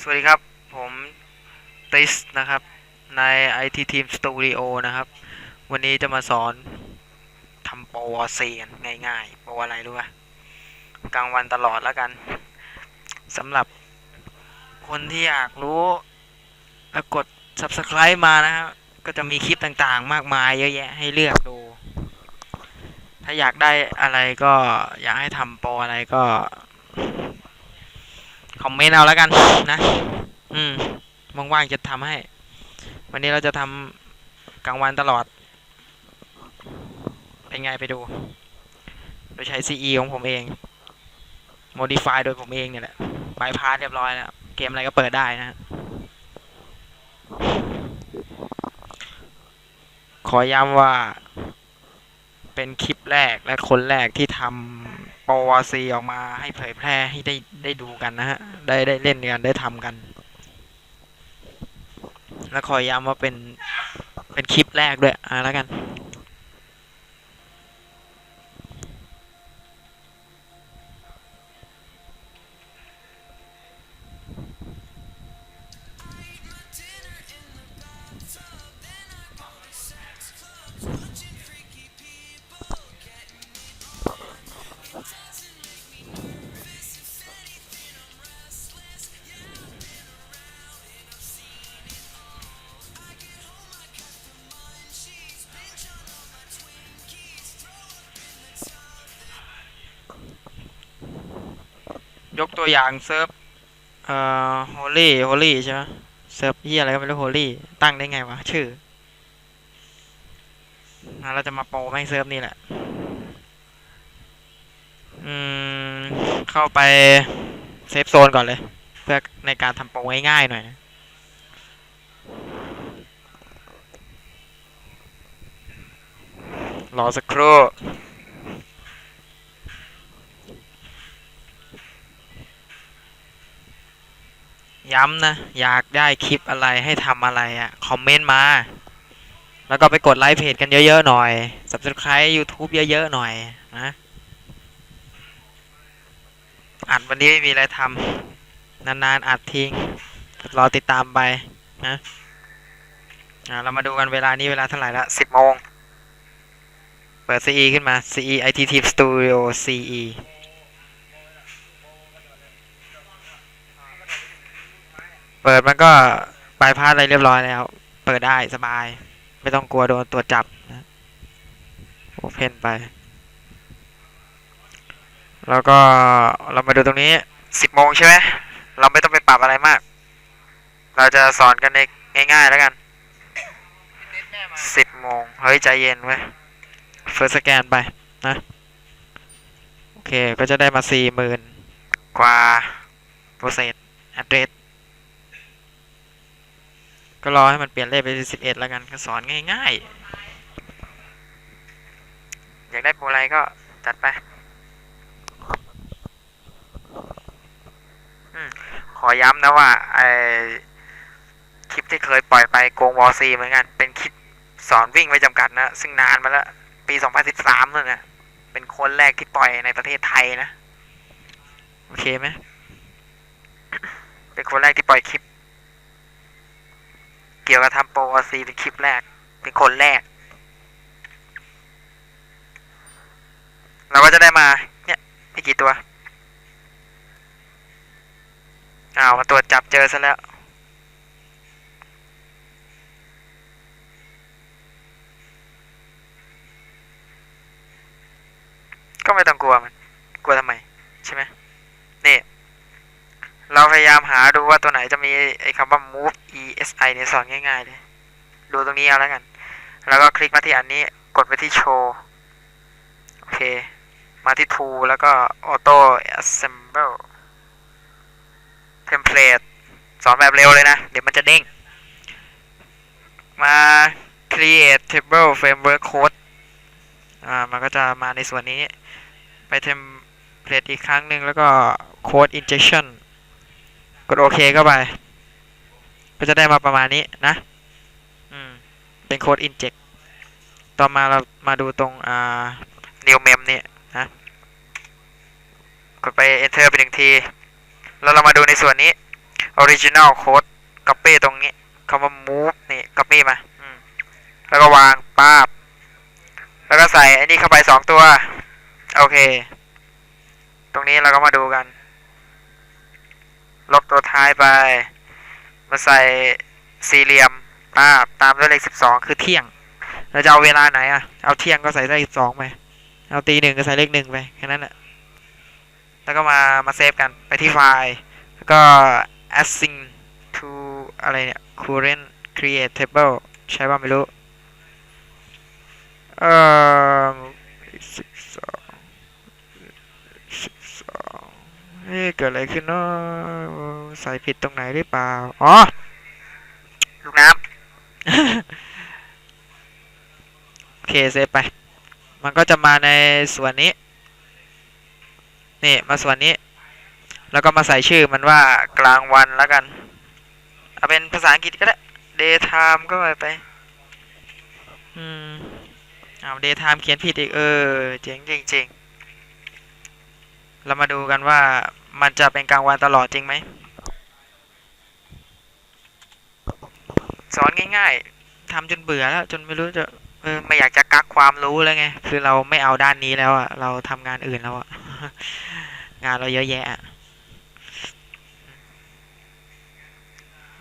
สวัสดีครับ ผมติสนะครับ ใน IT Team Studio นะครับ วันนี้จะมาสอนทำปวซีกันง่ายๆปรอะไรรู้ป่ะกลางวันตลอดแล้วกันสำหรับคนที่อยากรู้แล้วกด Subscribe มานะครับก็จะมีคลิปต่างๆ มากมายเยอะแยะให้เลือกดู ถ้าอยากได้อะไรก็อยากให้ทำปรอะไรก็ คอมเมนต์เอาแล้วกันนะ อืมว่างๆจะทำให้ วันนี้เราจะทำกลางวันตลอด เป็นไงไปดู โดยใช้ CE ของผมเอง modify โดยผมเองเนี่ยแหละบายพาสเรียบร้อยแล้วเกมอะไรก็เปิดได้นะขอย้ำว่า เป็นคลิปแรกและคนแรกที่ทำ ปวซีออกมาให้เผยแพร่ให้ได้ได้ดูกันนะฮะ ได้ได้เล่นกันได้ทำกัน แล้วขอย้ำว่าเป็นเป็นคลิปแรกด้วยอ่าแล้วกัน ยกตัวอย่างเซิร์ฟเอ่อโฮลี่โฮลี่ใช่ไหมเซิร์ฟเหียอะไรก็ไม่รู้โฮลี่ตั้งได้ไงวะ ชื่อเราจะมาโปรแม่งเซิร์ฟนี่แหละ อืม เข้าไปเซฟโซนก่อนเลย เพื่อในการทำโปรง่ายๆหน่อยรอสักครู่ ย้ำนะ อยากได้คลิปอะไรให้ทำอะไรอะ่ะ คอมเมนต์มา แล้วก็ไปกดไลค์เพจกันเยอะๆหน่อย Subscribe YouTube เยอะๆหน่อยนะอัดวันนี้ไม่มีอะไรทำนานๆอัดทิ้งรอติดตามไปนะอ่าเรามาดูกันเวลานี้เวลาเท่าไหร่ละสิบโมง เปิด CE ขึ้นมา CE IT Team Studio CE เปิดมันก็บายพาสอะไรเรียบร้อยแล้ว เปิดได้สบาย ไม่ต้องกลัวโดนตัวจจับนะโอเพนไป แล้วก็เรามาดูตรงนี้สิบโมงใช่ไหมเราไม่ต้องไปปรับอะไรมาก เราจะสอนกันในง่ายๆแล้วกันสิบโมงเฮ้ย ใจเย็นเว้ยเฟิร์สสแกนไปนะ โอเคก็จะได้มาสี่หมื่นกว่าโปรเซสแอดเดรส ก็รอให้มันเปลี่ยนเลขไปสิบเอ็ดแล้วกันก็สอนง่ายๆ อยากได้โปรอะไรก็จัดไปอขอย้ำนะว่าไอคลิปที่เคยปล่อยไปโกงวอซีเหมือนกัน เป็นคลิปสอนวิ่งไม่จำกัดนะ ซึ่งนานมาแล้ว ปี 2013นั่นนะเป็นคนแรกที่ปล่อยในประเทศไทยนะ โอเคไหมเป็นคนแรกที่ปล่อยคลิป เกี่ยวกับทำโปรวซีเป็นคลิปแรก เป็นคนแรก เราก็จะได้มาเนี่ยไม่กี่ตัวอ้าวมาตรวจจับเจอซะแล้วก็ไม่ต้องกลัวมัน กลัวทำไม ใช่ไหมนี่ เราพยายามหาดูว่าตัวไหนจะมีไอ้คำว่า move esi เนี่ยสอนง่ายๆเลยดูตรงนี้เอาแล้วกัน แล้วก็คลิกมาที่อันนี้กดไปที่โชว์โอเค มาที่ tool แล้วก็ auto assemble template สอนแบบเร็วเลยนะ เดี๋ยวมันจะเด้ง มา create table framework code อ่า มันก็จะมาในส่วนนี้ ไป template อีกครั้งหนึ่งแล้วก็ code injection กดโอเคเข้าไป ก็จะได้มาประมาณนี้นะ อืม เป็นโค้ด inject ต่อมาเรามาดูตรงอ่า new mem เนี่ยนะ กดไป enter ไปหนึ่งที แล้วเรามาดูในส่วนนี้ original code copy ตรงนี้คำว่า move นี่ copy มาอืมแล้วก็วางป้าบ แล้วก็ใส่ไอ้นี่เข้าไปสองตัว โอเค ตรงนี้เราก็มาดูกัน ลบตัวท้ายไป มาใส่สี่เหลี่ยมป้าตามด้วยเลขสิบสองคือเที่ยง เราจะเอาเวลาไหนอะเอาเที่ยงก็ใส่เลขสิบสองไป เอาตีหนึ่งก็ใส่เลขหนึ่งไปแค่นั้นแหละ แล้วก็มามาเซฟกันไปที่ไฟล์ แล้วก็ assign to อะไรเนี่ย current create table ใช้ว่าไม่รู้ เอ่อสิบสองสิบสอง เฮ้ยเกิดอะไรขึ้นเนาะใส่ผิดตรงไหนหรือเปล่า อ๋อ ลูกน้ำ โอเค เซฟไป มันก็จะมาในส่วนนี้ นี่ มาส่วนนี้ แล้วก็มาใส่ชื่อมันว่ากลางวันแล้วกัน เอาเป็นภาษาอังกฤษก็ได้ daytime ก็ไปไปอืมเอา daytime เขียนผิดอีก เออ เจ๋งจริงๆเรามาดูกันว่า มันจะเป็นกลางวันตลอดจริงไหม สอนง่ายๆทำจนเบื่อแล้ว จนไม่รู้จะเออไม่อยากจะกักความรู้แล้วไง คือเราไม่เอาด้านนี้แล้วอะเราทำงานอื่นแล้วอะงานเราเยอะแยะอะ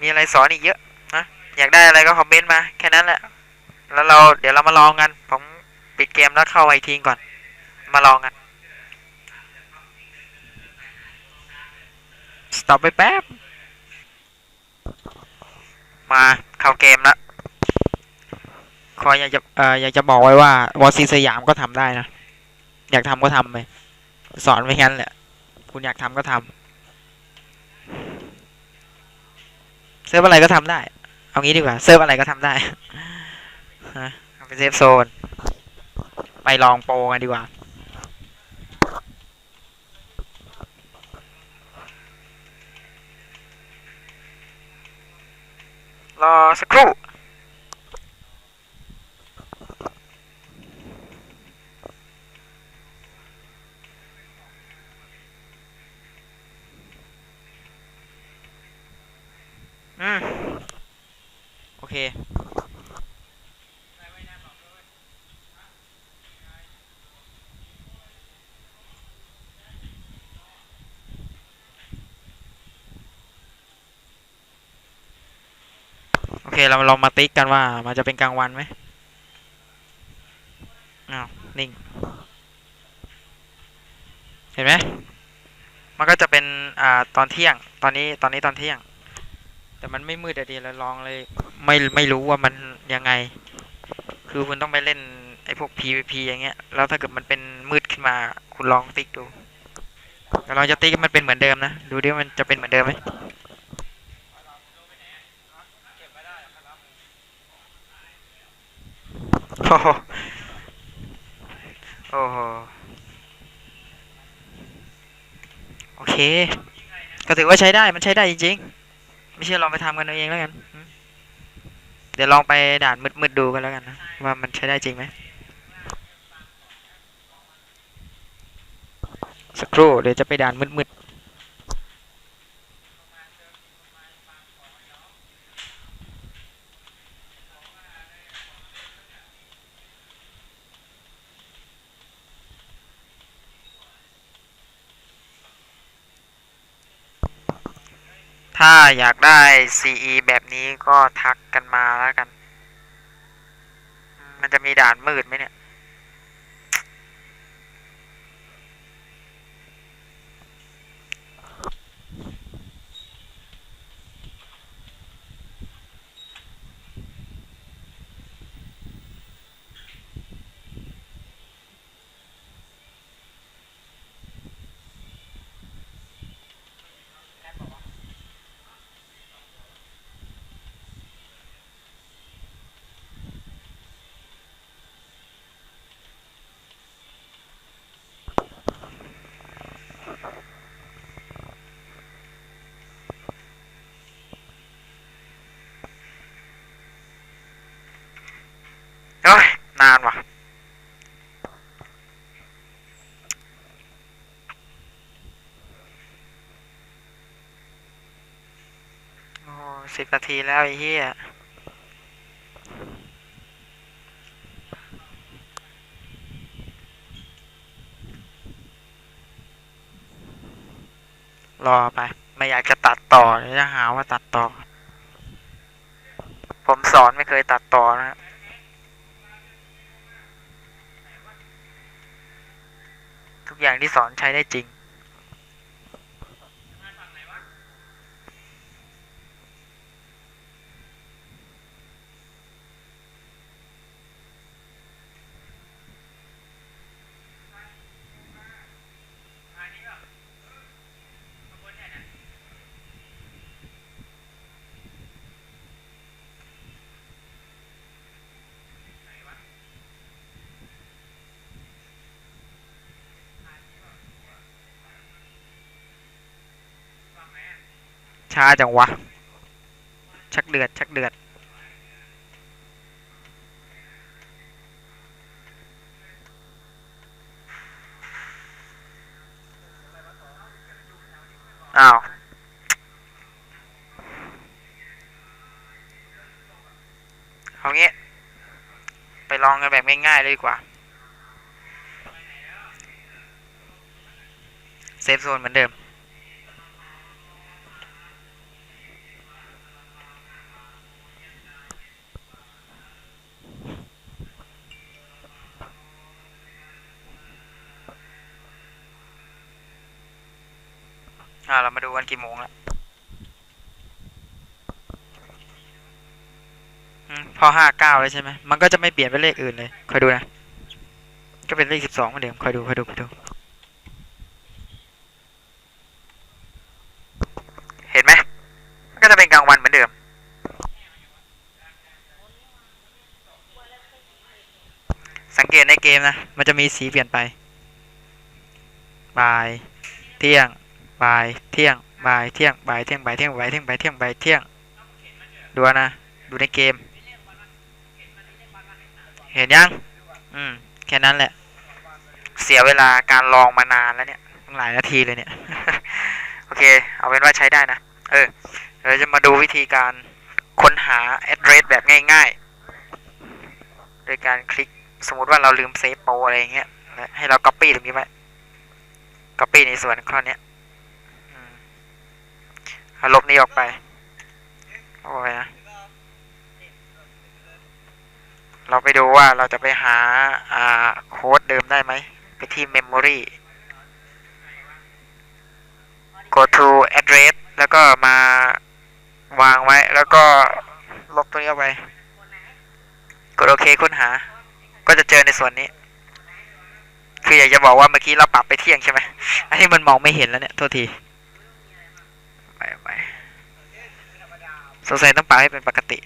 มีอะไรสอนอีกเยอะนะอยากได้อะไรก็คอมเมนต์มา แค่นั้นแหละ แล้วเราเดี๋ยวเรามาลองกัน ผมปิดเกมแล้วเข้าไอทีก่อน มาลองกัน ต็อปไปแป๊บ มาเข้าเกมล้วขออยากจะเอ่ออยากจะบอกไว้ว่าวอซีสยามก็ทำได้นะ อยากทำก็ทำไปสอนไม่งั้นแหละ คุณอยากทำก็ทำเซิร์ฟอะไรก็ทำได้ เอางี้ดีกว่า เซิร์ฟอะไรก็ทำได้ฮะเอาเป็นเซฟโซน ไปลองโปรกันดีกว่า รอสักครู่อืม โอเค เคเราลองมาติ๊กกันว่ามันจะเป็นกลางวันไหมอ้าวนิ่ง เห็นไหมมันก็จะเป็นอ่าตอนเที่ยง ตอนนี้ตอนนี้ตอนเที่ยง แต่มันไม่มืดอะดีเราลองเลย ไม่ไม่รู้ว่ามันยังไง คือคุณต้องไปเล่นไอ้พวก PVP อย่างเงี้ย แล้วถ้าเกิดมันเป็นมืดขึ้นมา คุณลองติ๊กดูแต่เราจะติ๊กมันเป็นเหมือนเดิมนะ ดูดิมันจะเป็นเหมือนเดิมไหม โอ้โหโอ้โหโอเค ก็ถือว่าใช้ได้มันใช้ได้จริงๆ ไม่เชื่อลองไปทำกันเอาเองแล้วกัน เดี๋ยวลองไปด่านมืดๆดูกันแล้วกันนะว่ามันใช้ได้จริงไหมสักครู่เดี๋ยวจะไปด่านมืดๆ อยากได้ CE แบบนี้ก็ทักกันมาแล้วกัน มันจะมีด่านมืดไหมเนี่ย อ โอ้ สิบนาทีแล้วไอ้เหี้ยรอไป ไม่อยากจะตัดต่อจะหาว่าตัดต่อ ผมสอนไม่เคยตัดต่อนะทุกอย่างที่สอนใช้ได้จริง ช้าจังวะ ชักเดือด ชักเดือด อ้าวเอางี้ ไปลองกันแบบง่ายๆเลยดีกว่า เซฟโซนเหมือนเดิม อ่าเรามาดูกันกี่โมงล้วอืมพอห้าเก้าเลยใช่ไหมมันก็จะไม่เปลี่ยนเป็นเลขอื่นเลย คอยดูนะ ก็เป็นเลขสิบสองเหมือนเดิม คอยดู คอยดู คอยดู เห็นไหมมันก็จะเป็นกลางวันเหมือนเดิม สังเกตในเกมนะ มันจะมีสีเปลี่ยนไป บ่าย เที่ยง บ่ายเที่ยงบ่ายเที่ยงบ่ายเที่ยงบ่ายเที่ยงบ่ายเที่ยงบ่ายเที่ยงบ่ายเที่ยงดูนะดูในเกม เห็นยังอืมแค่นั้นแหละ เสียเวลาการลองมานานแล้วเนี่ยหลายนาทีเลยเนี่ยโอเค เอาเป็นว่าใช้ได้นะ เออเราจะมาดูวิธีการค้นหา address แบบง่ายๆ โดยการคลิกสมมุติว่าเราลืมเซฟโปรอะไรอย่างเงี้ยให้เรา copy ตรงนี้ไว้ copy ในส่วนข้อเนี้ย อาลบนี้ออกไปโอ้ยนะเราไปดูว่าเราจะไปหาอ่าโค้ดเดิมได้ไหม ไปที่ memory go to address แล้วก็มาวางไว้ แล้วก็ลบตัวนี้ออกไป กดโอเคค้นหา ก็จะเจอในส่วนนี้ คืออยากจะบอกว่าเมื่อกี้เราปรับไปเที่ยงใช่ไหมอันนี้มันมองไม่เห็นแล้วเนี่ย โทษที ไปไปส งสัยต้องปรับให้เป็นปกติ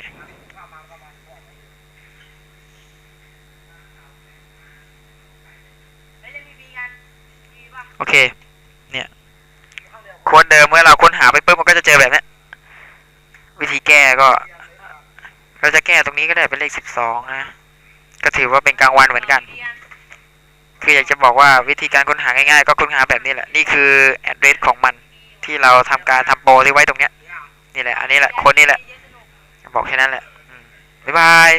โอเค เนี่ยค้ดเดิมเมื่อเราค้นหาไปปุ๊บมันก็จะเจอแบบนี้วิธีแก้ก็ เราจะแก้ตรงนี้ก็ได้เป็นเลขสิบสองนะ ก็ถือว่าเป็นกลางวันเหมือนกัน คืออยากจะบอกว่าวิธีการค้นหาง่ายๆ ก็ค้นหาแบบนี้แหละ นี่คือ address ของมันที่เราทำการทำโปรที่ไว้ตรงเนี้ย นี่แหละ อันนี้แหละ คนนี่แหละ บอกแค่นั้นแหละบ๊ายบาย